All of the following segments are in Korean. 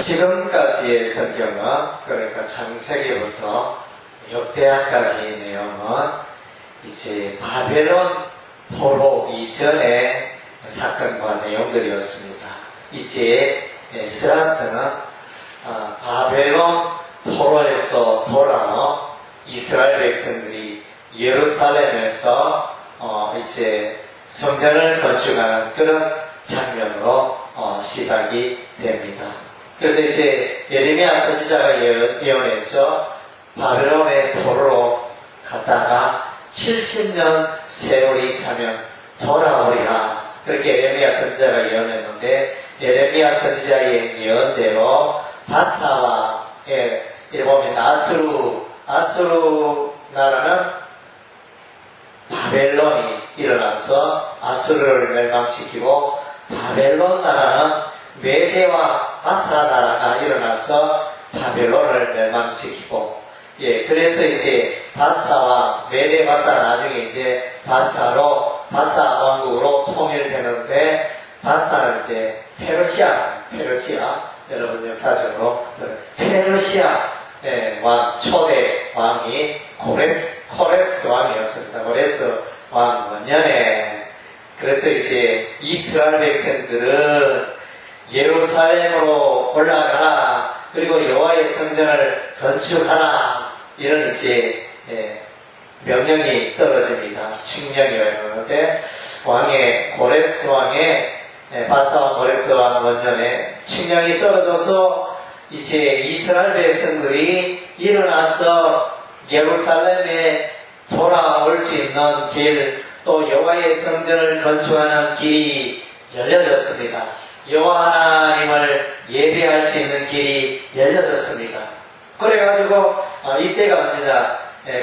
지금까지의 성경은 그러니까 창세기부터 역대하까지의 내용은 이제 바벨론 포로 이전의 사건과 내용들이었습니다. 이제 에스라스는 아, 바벨론 포로에서 돌아온 이스라엘 백성들이 예루살렘에서 어, 이제 성전을 건축하는 그런 장면으로 어, 시작이 됩니다. 그래서 이제 예레미야 선지자가 예언했죠. 바벨론의 포로로 갔다가 70년 세월이 차면 돌아오리라. 그렇게 예레미야 선지자가 예언했는데 예레미야 선지자의 예언대로 바사와의 일본의 아수르 아수르 나라는 바벨론이 일어나서 아수르를 멸망시키고 바벨론 나라는 메대와 바사 나라가 일어나서 바벨론을 멸망시키고 예 그래서 이제 바사와 메대 바사 나중에 이제 바사로 바사 왕국으로 통일되는데 바사는 이제 페르시아 페르시아 여러분 역사적으로 페르시아 예, 왕 초대 왕이 코레스 코레스 왕이었습니다. 코레스 왕 원년에 그래서 이제 이스라엘 백성들은 예루살렘으로 올라가라 그리고 여호와의 성전을 건축하라 이런 이제 예, 명령이 떨어집니다. 칙령이었는데 왕의 고레스 왕의 예, 바사왕 고레스 왕 원년에 칙령이 떨어져서 이제 이스라엘 백성들이 일어나서 예루살렘에 돌아올 수 있는 길, 또 여호와의 성전을 건축하는 길이 열려졌습니다. 여호와 하나님을 예배할 수 있는 길이 열려졌습니다. 그래가지고 어, 이때가 언제냐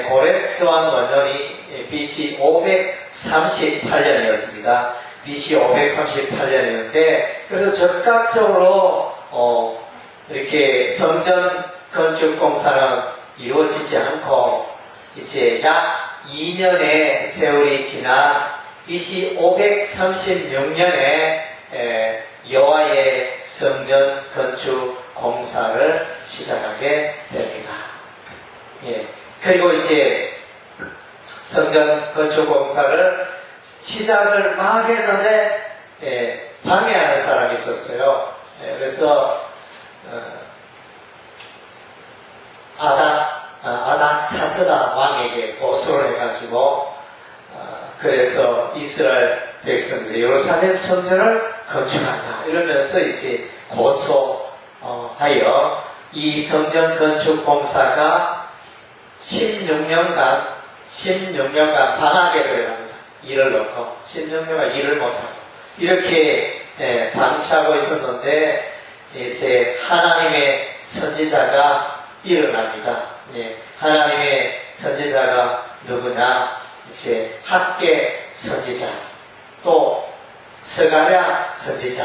고레스 왕 원년이 BC 538년이었습니다. BC 538년이었는데 그래서 적극적으로 어, 이렇게 성전 건축 공사는 이루어지지 않고 이제 약 2년의 세월이 지난 BC 536년에 여호와의 성전 건축 공사를 시작하게 됩니다. 예. 그리고 이제 성전 건축 공사를 시작을 막 했는데 예, 방해하는 사람이 있었어요. 예, 그래서 어, 아닥 아, 아닥 사스다 왕에게 고소를 해가지고 어, 그래서 이스라엘 백성들이 예루살렘 성전을 건축 한다 이러면서 이제 고소하여 이 성전 건축 공사가 16년간 16년간 방하게 되어갑니다. 일을 넣고 16년간 일을 못하고 이렇게 예, 방치하고 있었는데 이제 하나님의 선지자가 일어납니다. 예, 하나님의 선지자가 누구냐? 이제 학계 선지자 또 스가랴 선지자.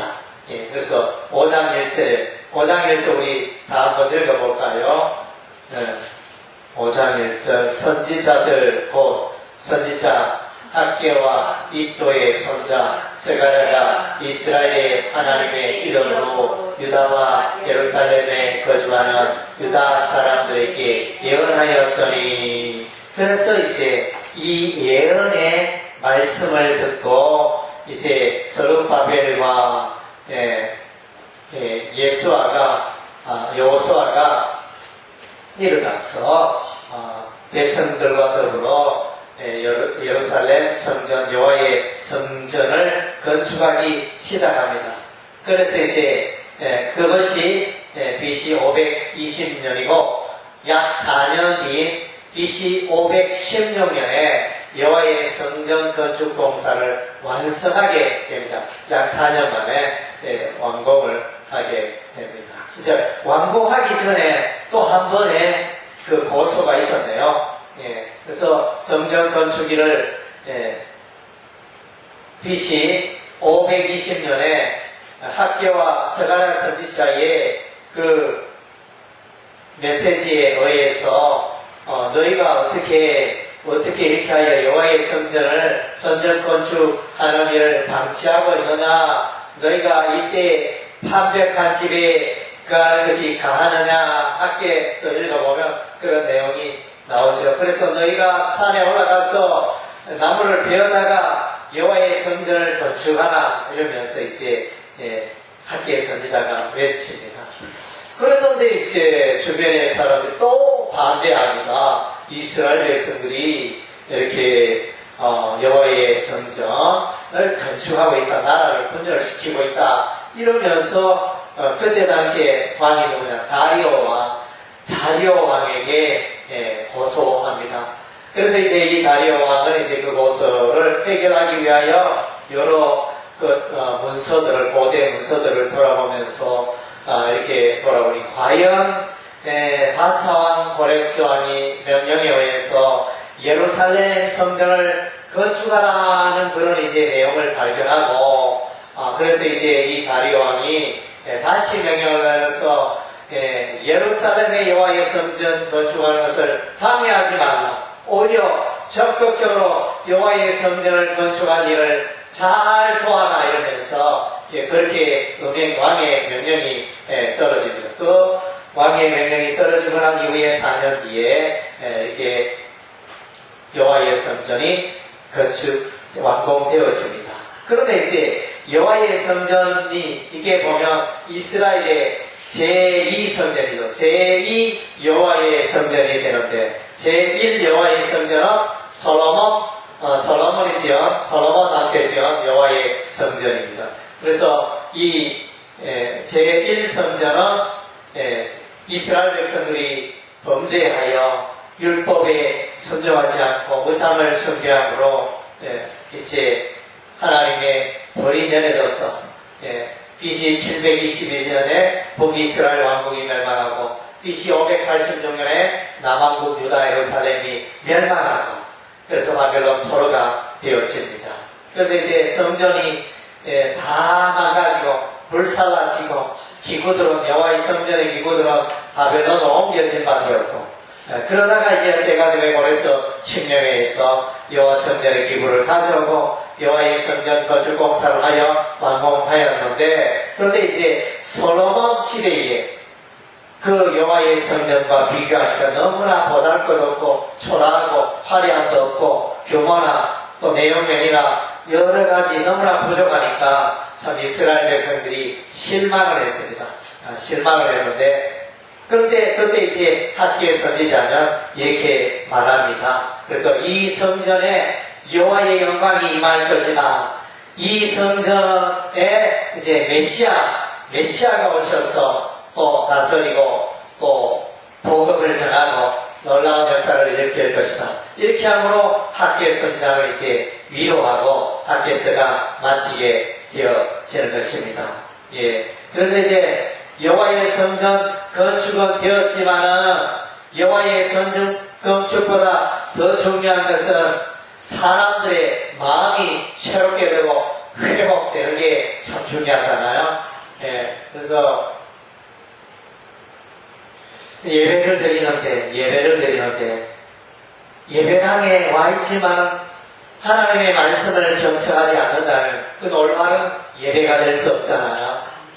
예, 그래서 5장 1절 5장 1절 우리 다 한번 읽어볼까요? 예, 5장 1절 선지자들 곧 선지자 학계와 이도의 손자 스가랴가 이스라엘의 하나님의 이름으로 유다와 예루살렘에 거주하는 유다 사람들에게 예언하였더니 그래서 이제 이 예언의 말씀을 듣고 이제 서르바벨과 예, 예, 수아가 아, 여호수아가 일어나서 아, 백성들과 더불어 예, 예루살렘 성전 여호와의 성전을 건축하기 시작합니다. 그래서 이제 예, 그것이 예, BC 520년이고 약 4년 뒤인 BC 516년에 여호와의 성전 건축 공사를 완성하게 됩니다. 약 4년 만에 완공을 하게 됩니다. 이제 완공하기 전에 또 한 번의 그 고소가 있었네요. 예, 그래서 성전 건축일을 예, BC 520년에 학교와 서가랴 선지자의 그 메시지에 의해서 어, 너희가 어떻게 어떻게 이렇게 하여 여호와의 성전을 선전 건축하는 일을 방치하고 있느냐 너희가 이때 판벽한 집에 그하는 것이 가하느냐 학계에서 읽어보면 그런 내용이 나오죠. 그래서 너희가 산에 올라가서 나무를 베어다가 여호와의 성전을 건축하라 이러면서 이제 예, 학계 선지자가 외칩니다. 그랬는데 이제 주변의 사람들이 또 반대합니다. 이스라엘 백성들이 이렇게 어, 여호와의 성전을 건축하고 있다, 나라를 분열시키고 있다 이러면서 어, 그때 당시에 왕이 누구냐 다리오 왕, 다리오 왕에게 예, 고소합니다. 그래서 이제 이 다리오 왕은 이제 그 고소를 해결하기 위하여 여러 그 어, 문서들을 고대 문서들을 돌아보면서 아, 이렇게 돌아보니 과연 에, 바사왕 고레스 왕이 명령에 의해서 예루살렘 성전을 건축하라는 그런 이제 내용을 발견하고 아, 그래서 이제 이 다리오 왕이 에, 다시 명령을 해서 에, 예루살렘의 여호와의 성전 건축하는 것을 방해하지 말라. 오히려 적극적으로 여호와의 성전을 건축한 일을 잘 도와라 이러면서 예, 그렇게 음행 왕의 명령이 예, 떨어집니다. 그 왕의 명령이 떨어지고 난 이후에 4년 뒤에 예, 이렇게 여호와의 성전이 건축 완공되어집니다. 그런데 이제 여호와의 성전이 이게 보면 이스라엘의 제2 성전이죠. 제2 여호와의 성전이 되는데 제1 여호와의 성전은 솔로몬 어, 솔로몬이 지은 솔로몬 함께 지은 여호와의 성전입니다. 그래서 이 에, 제1 성전은 에, 이스라엘 백성들이 범죄하여 율법에 순종하지 않고 우상을 숭배함으로 에, 이제 하나님의 벌이 내려져서 예, BC 721년에 북이스라엘 왕국이 멸망하고 BC 586년에 남왕국 유다 예루살렘이 멸망하고 그래서 바벨론 포로가 되어집니다. 그래서 이제 성전이 예, 다 망가지고 불살라지고 기구들은 여호와의 성전의 기구들은 바벨론으로 옮겨진 바 되었고 예, 그러다가 이제 때가 되고 그래서 침례회에서 여호와 성전의 기구를 가져오고 여호와의 성전 건축 공사를 하여 완공하였는데 그런데 이제 솔로몬 시대에 그 여호와의 성전과 비교하니까 너무나 보잘 것 없고 초라하고 화려함도 없고 규모나 또 내용면이나 여러 가지 너무나 부족하니까 참 이스라엘 백성들이 실망을 했습니다. 아, 실망을 했는데 그런데 그때 이제 학교의 선지자는 이렇게 말합니다. 그래서 이 성전에 여호와의 영광이 임할 것이다. 이 성전에 이제 메시아 메시아가 오셔서 또 다스리고 또 복음을 전하고 놀라운 역사를 일으킬 것이다. 이렇게 함으로 학교의 선지자를 이제 위로하고 학교에서가 마치게 되어지는 것입니다. 예. 그래서 이제 여호와의 성전 건축은 되었지만은 여호와의 성전 건축보다 더 중요한 것은 사람들의 마음이 새롭게 되고 회복되는 게 참 중요하잖아요. 예. 그래서 예배를 드리는데 예배를 드리는데 예배당에 와 있지만 하나님의 말씀을 경청하지 않는다면 그 올바른 예배가 될 수 없잖아요.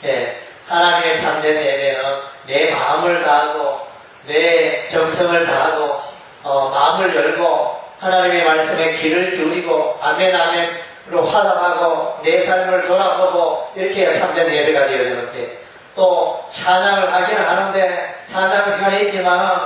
예. 하나님의 참된 예배는 내 마음을 다하고 내 정성을 다하고 어, 마음을 열고 하나님의 말씀에 귀를 기울이고 아멘 아멘으로 화답하고 내 삶을 돌아보고 이렇게 참된 예배가 되어야 되는데 또 찬양을 하기는 하는데 찬양 시간이 있지만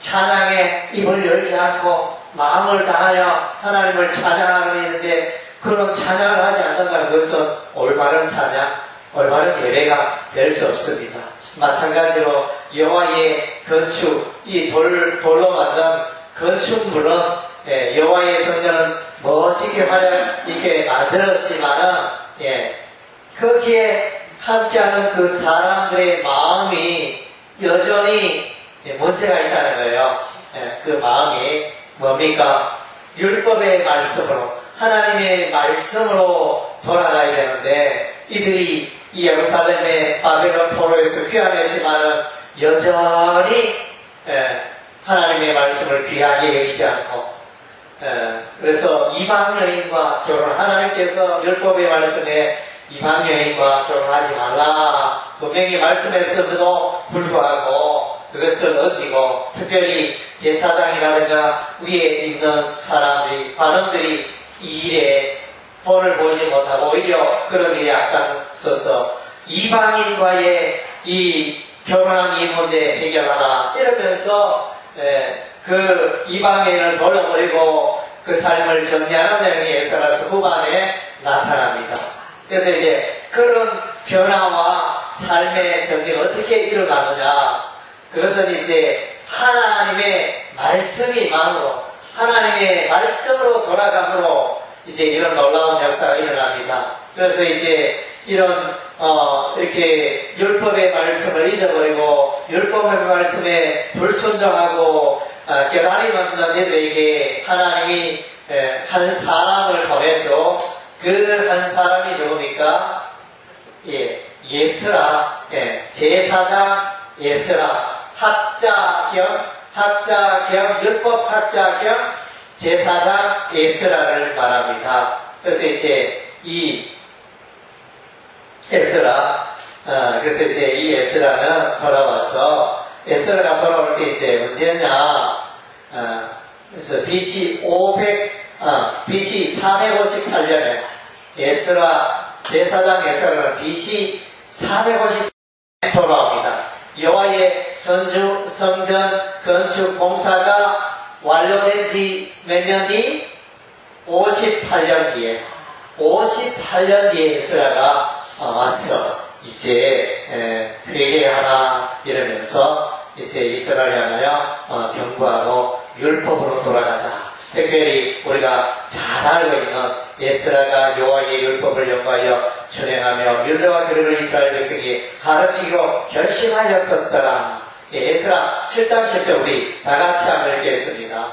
찬양에 입을 열지 않고 마음을 다하여 하나님을 찬양하고 있는데 그런 찬양을 하지 않는다는 것은 올바른 찬양, 올바른 예배가 될 수 없습니다. 마찬가지로 여호와의 건축, 이 돌, 돌로 만든 건축물은 예, 여호와의 성전은 멋지게 화려 이렇게 만들었지만은 예, 거기에 함께하는 그 사람들의 마음이 여전히 예, 문제가 있다는 거예요. 예, 그 마음이 뭡니까? 율법의 말씀으로 하나님의 말씀으로 돌아가야 되는데 이들이 이 예루살렘의 바벨론 포로에서 귀환했지만은 여전히 예, 하나님의 말씀을 귀하게 여기지 않고 예, 그래서 이방 여인과 결혼 하나님께서 율법의 말씀에 이방 여인과 결혼하지 말라. 분명히 말씀했음에도 불구하고 그것을 어기고 특별히 제사장이라든가 위에 있는 사람들이, 관원들이 이 일에 본을 보이지 못하고 오히려 그런 일에 앞장서서 이방인과의 이 결혼한 이 문제 해결하라 이러면서 예, 그 이방인을 돌려버리고 그 삶을 정리하는 내용이 에스라서 후반에 나타납니다. 그래서 이제 그런 변화와 삶의 정리가 어떻게 일어나느냐 그것은 이제 하나님의 말씀이 임함으로 하나님의 말씀으로 돌아감으로 이제 이런 놀라운 역사가 일어납니다. 그래서 이제 이런 어, 이렇게 율법의 말씀을 잊어버리고 율법의 말씀에 불순종하고 어, 깨달음 없는 이들에게 하나님이 에, 한 사람을 보내죠. 그 한 사람이 누굽니까? 예, 예스라, 예, 제사장 예스라, 학자 겸, 학자 겸, 율법 학자 겸, 제사장 예스라를 말합니다. 그래서 이제 이 에스라, 어, 그래서 이제 이 에스라는 돌아와서, 에스라가 돌아올 때 이제 언제냐, 어, 그래서 BC 500, 어, BC 458년에 에스라, 제사장 에스라는 BC 458년에 돌아옵니다. 여호와의 선주, 성전 건축 공사가 완료된 지 몇 년 뒤? 58년 뒤에 58년 뒤에 이스라가 왔어. 이제 에, 회개하라 이러면서 이제 이스라엘 향하여 어, 경고하고 율법으로 돌아가자. 특별히 우리가 잘 알고 있는 예스라가 여호와의 율법을 연구하여 준행하며 율례와 규례를 이스라엘 백성이 가르치기로 결심하였었더라. 예, 예스라 7장 10절 우리 다 같이 한번 읽겠습니다.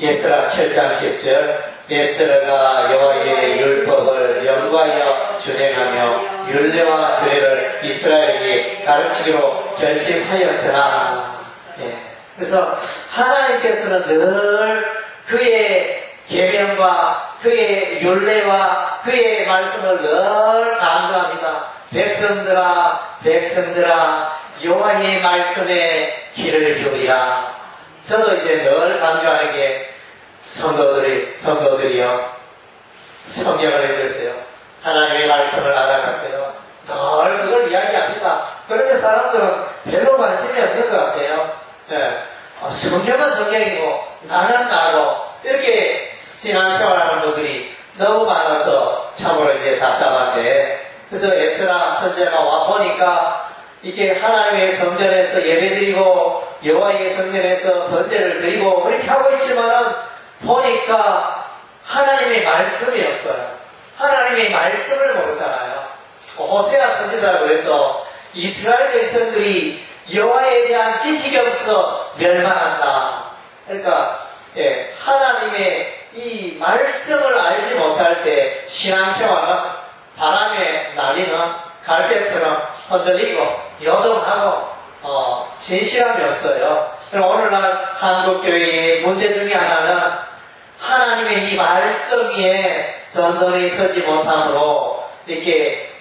예스라 7장 10절 예스라가 여호와의 율법을 연구하여 준행하며 율례와 규례를 이스라엘에게 가르치기로 결심하였더라. 예. 그래서 하나님께서는 늘 그의 계명과 그의 율례와 그의 말씀을 늘 강조합니다. 백성들아, 백성들아, 여호와의 말씀에 귀를 기울이라. 저도 이제 늘 강조하는 게 성도들이, 성도들이요. 성경을 읽으세요. 하나님의 말씀을 알아갔어요. 늘 그걸 이야기합니다. 그런데 사람들은 별로 관심이 없는 것 같아요. 예. 어, 성경은 성경이고, 나는 나도, 이렇게 신앙생활하는 분들이 너무 많아서 참으로 이제 답답한데, 그래서 에스라 선제가 와 보니까, 이게 하나님의 성전에서 예배드리고, 여호와의 성전에서 번제를 드리고, 그렇게 하고 있지만은, 보니까 하나님의 말씀이 없어요. 하나님의 말씀을 모르잖아요. 호세아 선지자가 그래도 이스라엘 백성들이 여호와에 대한 지식이 없어 멸망한다. 그러니까 예, 하나님의 이 말씀을 알지 못할 때 신앙생활은 바람에 날리는 갈대처럼 흔들리고 여동하고 어, 진실함이 없어요. 오늘날 한국교회의 문제 중에 하나는 하나님의 이 말씀 위에 던던히 서지 못함으로 이렇게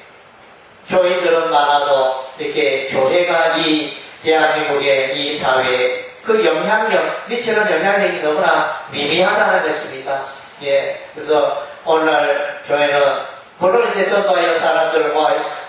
교인들은 많아도 이렇게 교회가 이 대한민국의 이 사회에 그 영향력, 미치는 영향력이 너무나 미미하다는 것입니다. 예. 그래서 오늘날 교회는 물론 이제 전도하여 사람들과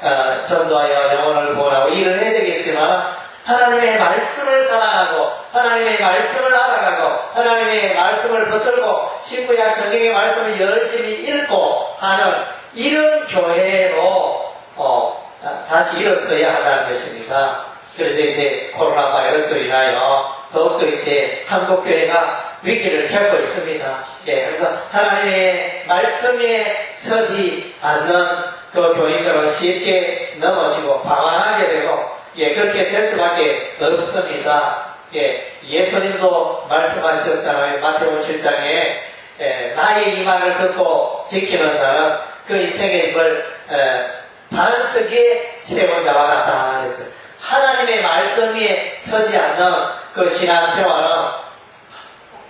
어, 전도하여 영혼을 구원하고 일을 해야 되겠지만 하나님의 말씀을 사랑하고 하나님의 말씀을 알아가고 하나님의 말씀을 붙들고 신구약 성경의 말씀을 열심히 읽고 하는 이런 교회로 어, 다시 일어서야 한다는 것입니다. 그래서 이제 코로나 바이러스로 인하여 더욱더 이제 한국 교회가 위기를 겪고 있습니다. 예, 그래서 하나님의 말씀에 서지 않는 그 교인들은 쉽게 넘어지고 방황하게 되고 예, 그렇게 될 수밖에 없습니다. 예, 예수님도 말씀하셨잖아요. 마태복음 7장에 예, 나의 이 말을 듣고 지키는 자는 그 인생의 집을 에, 반석에 세운 자와 같다. 그래서 하나님의 말씀 위에 서지 않는 그 신앙생활은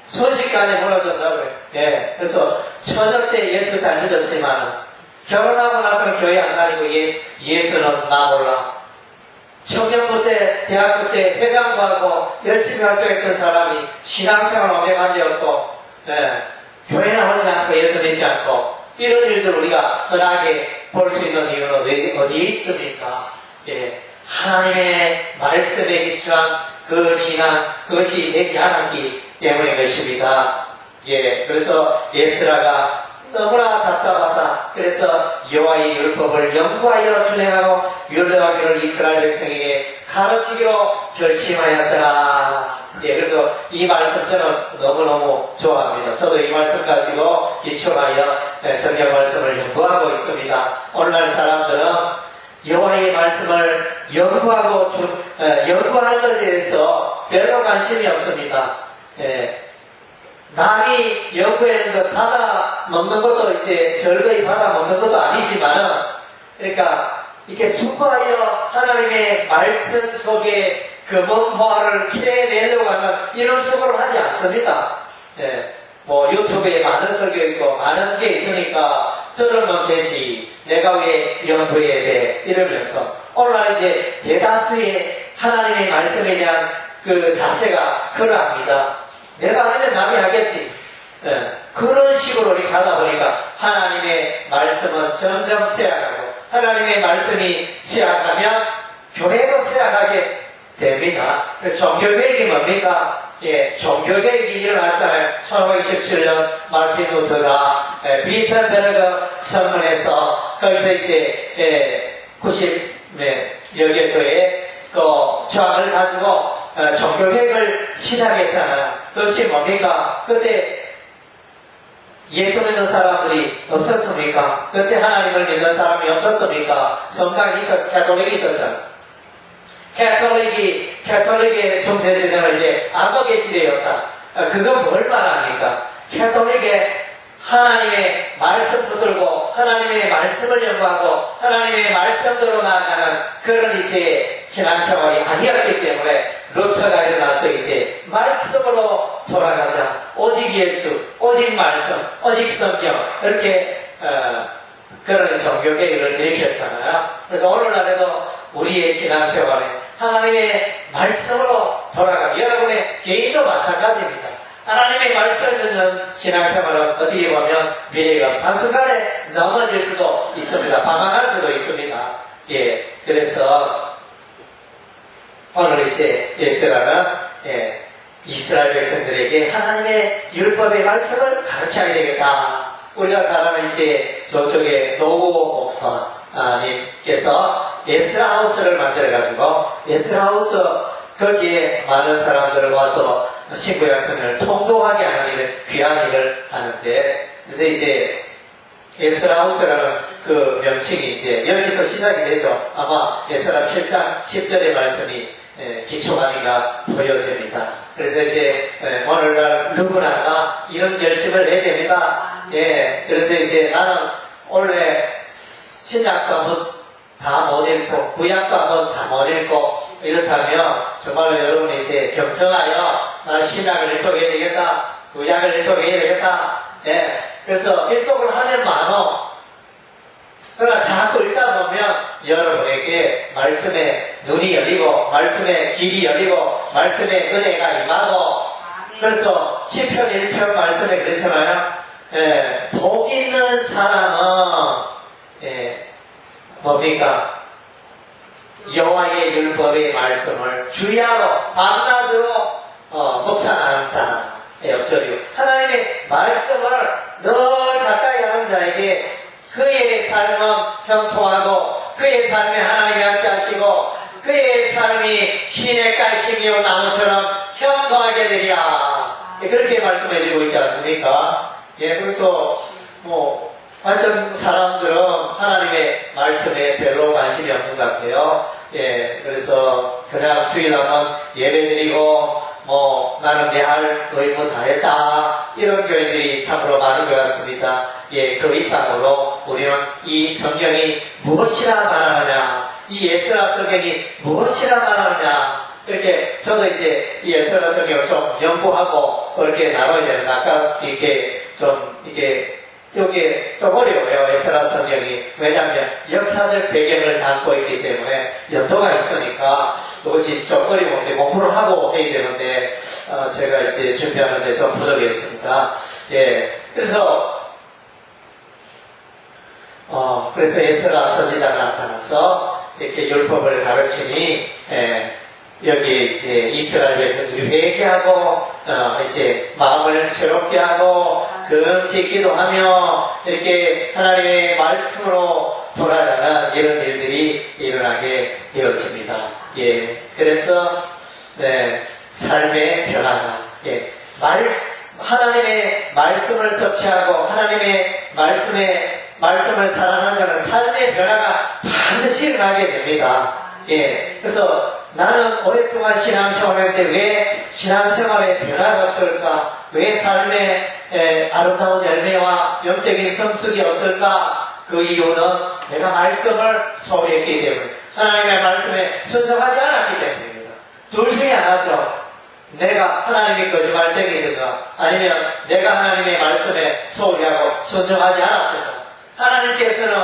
순식간에 무너진다고요. 예, 그래서 처절 때 예수 잘 믿었지만 결혼하고 나서는 교회 안 다니고 예수, 예수는 나 몰라. 청년부 때, 대학교 때 회장도 하고 열심히 활동했던 사람이 신앙생활 오래 관계없고, 예, 교회 나오지 않고 예수 믿지 않고, 이런 일들 우리가 흔하게 볼 수 있는 이유는 어디, 어디에 있습니까? 예, 하나님의 말씀에 기초한 그 신앙, 그것이 되지 않았기 때문인 것입니다. 예, 그래서 예스라가 너무나 답답하다. 그래서 여호와의 율법을 연구하여 준행하고 율법하기를 이스라엘 백성에게 가르치기로 결심하였더라. 예, 그래서 이 말씀 저는 너무너무 좋아합니다. 저도 이 말씀 가지고 기초하여 예, 성경 말씀을 연구하고 있습니다. 오늘날 사람들은 여호와의 말씀을 연구하고 주- 예, 연구하는 것에 대해서 별로 관심이 없습니다. 예, 남이 연구하는 것 받아 먹는 것도 이제 절거히 받아 먹는 것도 아니지만은 그러니까 이렇게 수고하여 하나님의 말씀 속에 금은화를 캐내려고 하는 이런 수고를 하지 않습니다. 예, 뭐 유튜브에 많은 설교 있고 많은 게 있으니까 들으면 되지. 내가 왜 연구해야 돼? 이러면서 오늘날 이제 대다수의 하나님의 말씀에 대한 그 자세가 그러합니다. 내가 하면 남이 하겠지. 예, 그런 식으로 우리 가다 보니까 하나님의 말씀은 점점 쇠약하고 하나님의 말씀이 쇠약하면 교회도 쇠약하게 됩니다. 종교개혁이 뭡니까? 예, 종교개혁이 일어났잖아요. 1517년 마르틴 루터가 예, 비텐베르그 선문에서 거기서 이제 예, 90여 개 교회 그 조항을 가지고 어, 종교개혁을 시작했잖아요. 그것이 뭡니까? 그때 예수 믿는 사람들이 없었습니까? 그때 하나님을 믿는 사람이 없었습니까? 성당이 있었, 캐톨릭이 있었잖아요. 캐톨릭이, 캐톨릭의 중세시대는 이제 암흑의 시대였다. 어, 그건 뭘 말합니까? 캐톨릭의 하나님의 말씀 붙들고 하나님의 말씀을 연구하고 하나님의 말씀대로 나아가는 그런 이제 신앙생활이 아니었기 때문에 루터가 일어나서 이제 말씀으로 돌아가자. 오직 예수, 오직 말씀, 오직 성경 이렇게 어, 그런 종교개혁을 일으켰잖아요. 그래서 오늘날에도 우리의 신앙생활에 하나님의 말씀으로 돌아가면 여러분의 개인도 마찬가지입니다. 하나님의 말씀을 듣는 신앙생활은 어떻게 보면 미래가. 한순간에 넘어질 수도 있습니다. 방황할 수도 있습니다. 예, 그래서 오늘 이제 예스라는 예, 이스라엘 백성들에게 하나님의 율법의 말씀을 가르쳐야 되겠다. 우리가 잘 아는 이제 저쪽에 노고 목사님께서 예스라하우스를 만들어가지고 예스라하우스 거기에 많은 사람들을 와서 신구 약성을 통독하게 하는 일을 귀한 일을 하는데 그래서 이제 에스라하우스라는 그 명칭이 이제 여기서 시작이 되죠. 아마 에스라 7장 10절의 말씀이 예, 기초하니까 보여집니다. 그래서 이제 예, 오늘날 누구나가 이런 결심을 내야 됩니다. 예, 그래서 이제 나는 원래 신약과 다 못 읽고 구약과 뭐다못 읽고 이렇다면 정말로 여러분이 이제 경성하여 나는 신약을 읽도록 해야 되겠다. 구약을 읽도록 해야 되겠다. 예, 그래서 일독을 하면 많어. 그러나 자꾸 읽다 보면 여러분에게 말씀의 눈이 열리고 말씀의 길이 열리고 말씀의 은혜가 임하고 그래서 10편 1편 말씀에 그랬잖아요. 예, 복 있는 사람은 예, 뭡니까? 여호와의 율법의 말씀을 주야로 밤낮으로 어, 묵상하는 자. 의 역절이요. 하나님의 말씀을 늘 가까이 하는 자에게 그의 삶은 형통하고 그의 삶에 하나님이 함께 하시고 그의 삶이 신의 깔심이요 나무처럼 형통하게 되리라. 예, 그렇게 말씀해 주고 있지 않습니까? 예, 그래서 뭐 하여튼 사람들은 하나님의 말씀에 별로 관심이 없는 것 같아요. 예, 그래서 그냥 주일하면 예배드리고 뭐 나는 내 할 의무 다 했다 이런 교인들이 참으로 많은 것 같습니다. 예, 그 이상으로 우리는 이 성경이 무엇이라 말하느냐, 이 예스라 성경이 무엇이라 말하느냐 이렇게 저도 이제 이 예스라 성경을 좀 연구하고 그렇게 나눠야 되는데 아까 이렇게 좀 이게 여기 좀 어려워요. 에스라 성경이. 왜냐하면 역사적 배경을 담고 있기 때문에 연도가 있으니까 그것이 좀 어려운데 공부를 하고 해야 되는데 어, 제가 이제 준비하는데 좀 부족했습니다. 예. 그래서 어, 그래서 에스라 선지자가 나타나서 이렇게 율법을 가르치니 예, 여기 이제 이스라엘 백성들이 회개하고 어, 이제 마음을 새롭게 하고 금식 기도하며 이렇게 하나님의 말씀으로 돌아가는 이런 일들이 일어나게 되었습니다. 예, 그래서 네, 삶의 변화가 예, 말 하나님의 말씀을 섭취하고 하나님의 말씀에 말씀을 사랑하는 자는 삶의 변화가 반드시 일어나게 됩니다. 예, 그래서 나는 오랫동안 신앙생활을 했는데 왜 신앙생활에 변화가 없을까? 왜 삶에 에, 아름다운 열매와 영적인 성숙이 없을까? 그 이유는 내가 말씀을 소홀했기 때문에 하나님의 말씀에 순종하지 않았기 때문입니다. 둘 중에 하나죠. 내가 하나님의 거짓말쟁이든가 아니면 내가 하나님의 말씀에 소홀히 하고 순종하지 않았든가 하나님께서는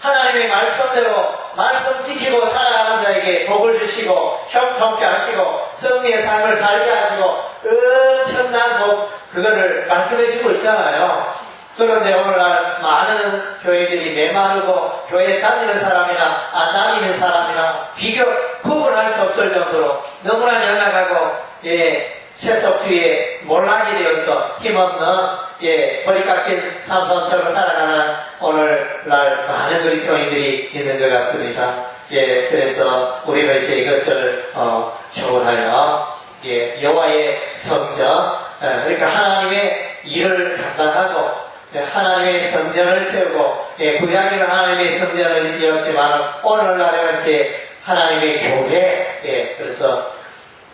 하나님의 말씀대로 말씀 지키고 살아가는 자에게 복을 주시고 형통케 하시고 승리의 삶을 살게 하시고 엄청난 복 그거를 말씀해 주고 있잖아요. 그런데 오늘날 많은 교회들이 메마르고 교회 다니는 사람이나 안 다니는 사람이나 비교 구분할 수 없을 정도로 너무나 연약하고 예, 세속 뒤에 몰락이 되어서 힘없는 예, 머리 깎인 삼손처럼 살아가는 오늘날 많은 그리스도인들이 있는 것 같습니다. 예, 그래서 우리는 이제 이것을 어, 교훈하여 예, 여호와의 성전, 예, 그러니까 하나님의 일을 감당하고 예, 하나님의 성전을 세우고 예, 구약에는 하나님의 성전을 이었지만 오늘날에는 이제 하나님의 교회, 예, 그래서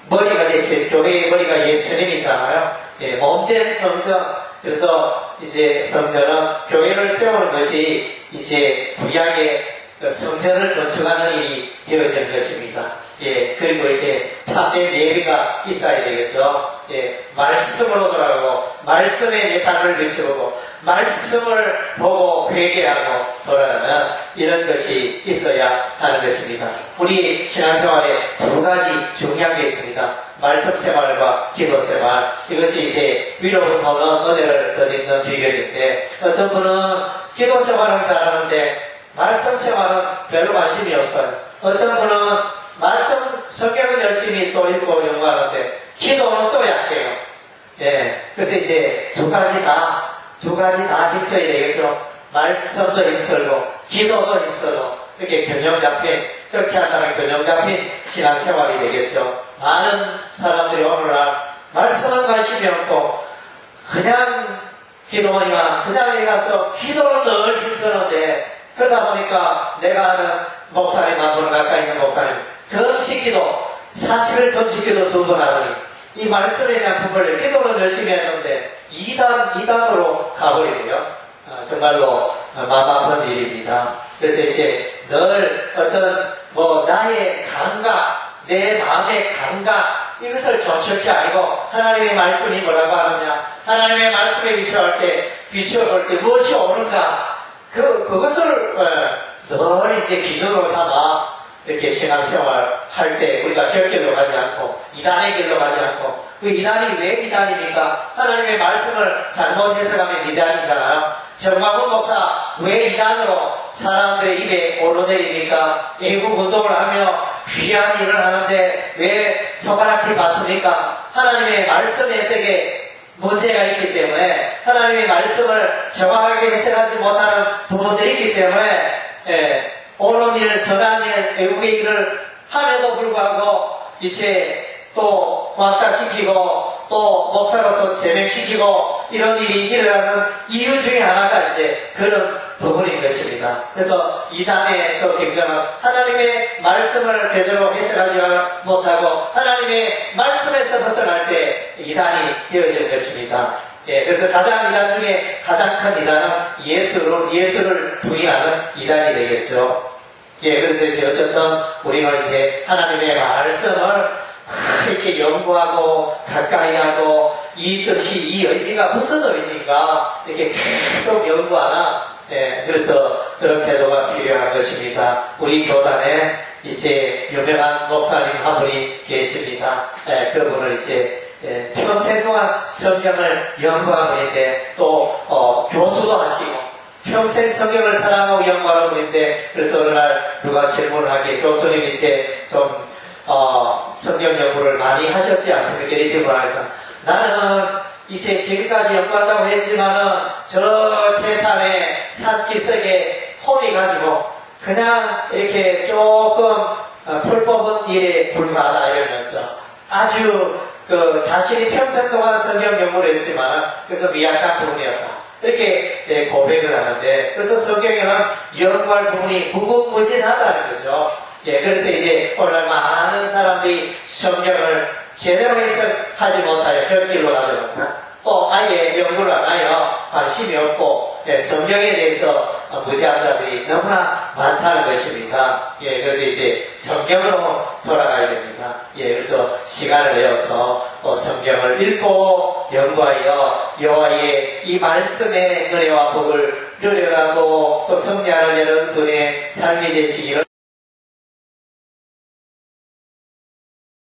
머리가 되신 교회의 머리가 예수님이잖아요. 예, 몸된 성전. 그래서 이제 성전은 교회를 세우는 것이 이제 구약의 그 성전을 건축하는 일이 되어지는 것입니다. 예, 그리고 이제 참된 예비가 있어야 되겠죠. 예, 말씀으로 돌아가고, 내 삶을 비추고, 말씀을 보고 회개하고 돌아가는 이런 것이 있어야 하는 것입니다. 우리 신앙생활에 두 가지 중요한 게 있습니다. 말씀 생활과 기도 생활. 이것이 이제 위로부터 오는 은혜를 덧입는 비결인데, 어떤 분은 기도 생활을 잘하는데, 말씀 생활은 별로 관심이 없어요. 어떤 분은 말씀, 성경을 열심히 또 읽고 연구하는데, 기도는 또 약해요. 예. 그래서 이제 두 가지 다, 두 가지 다 힘써야 되겠죠. 말씀도 힘쓰고, 기도도 힘써도, 이렇게 균형 잡힌, 그렇게 한다면 균형 잡힌 신앙생활이 되겠죠. 많은 사람들이 오늘날 말씀은 관심이 없고, 그냥 기도원이가 그냥 가서 기도는 늘 힘쓰는데, 그러다 보니까 내가 아는 목사님 한 분 가까이 있는 목사님, 금식기도, 40일 금식기도 두 번 하더니, 이 말씀에 대한 부분을 기도는 열심히 했는데, 2단, 2단으로 가버리네요. 어, 정말로 어, 마음 아픈 일입니다. 그래서 이제 늘 어떤 뭐 나의 감각, 내 마음의 감각, 이것을 조축히 알고 하나님의 말씀이 뭐라고 하느냐, 하나님의 말씀에 비추어볼 때, 비추어볼 때 무엇이 옳은가, 그, 그것을 어, 늘 이제 기준으로 삼아 이렇게 신앙생활 할 때 우리가 결결로 가지 않고 이단의 길로 가지 않고 그 이단이 왜 이단입니까? 하나님의 말씀을 잘못 해석하면 이단이잖아요. 정마군 목사 왜 이단으로 사람들의 입에 오르내립니까? 애국 운동을 하며 귀한 일을 하는데 왜 손가락질 받습니까? 하나님의 말씀 해석에 문제가 있기 때문에 하나님의 말씀을 정확하게 해석하지 못하는 부분들이 있기 때문에 예, 선한 일, 외국의 일을 함에도 불구하고 이제 또 왕따시키고 또 목사로서 제명시키고 이런 일이 일어나는 이유 중에 하나가 이제 그런 부분인 것입니다. 그래서 이단의 그 경전은 하나님의 말씀을 제대로 해석하지 못하고 하나님의 말씀에서 벗어날 때 이단이 되어지는 것입니다. 예, 그래서 가장 이단 중에 가장 큰 이단은 예수를, 예수를 부인하는 이단이 되겠죠. 예, 그래서 이제 어쨌든 우리는 이제 하나님의 말씀을 이렇게 연구하고 가까이 하고 이 뜻이, 이 의미가 무슨 의미인가 이렇게 계속 연구하나 예, 그래서 그런 태도가 필요한 것입니다. 우리 교단에 이제 유명한 목사님 한 분이 계십니다. 예, 그분을 이제 예, 평생 동안 성경을 연구한 분인데 또 어, 교수도 하시고 평생 성경을 사랑하고 연구하는 분인데 그래서 어느 날 누가 질문을 하기에 교수님 이제 좀 어, 성경 연구를 많이 하셨지 않습니까? 이 질문하니까 나는 이제 지금까지 연구한다고 했지만은 저 태산의 산기슭에 홈이 가지고 그냥 이렇게 조금 어, 풀 뽑은 일에 불과하다 이러면서 아주 그 자신이 평생 동안 성경 연구를 했지만은 그래서 미약한 부분이었다. 이렇게 예, 고백을 하는데 그래서 성경에는 연구할 부분이 무궁무진하다는 거죠. 예, 그래서 이제 오늘 많은 사람들이 성경을 제대로 해석하지 못하여 결길로 가져갔고 또 아예 연구를 안 하여 관심이 없고 예, 성경에 대해서 무지한 자들이 너무나 많다는 것입니다. 예, 그래서 이제 성경으로 돌아가야 됩니다. 예, 그래서 시간을 내어서 또 성경을 읽고 연구하여 여호와의 이 말씀의 은혜와 복을 누려가고 또 성장하는 여러분의 삶이 되시기를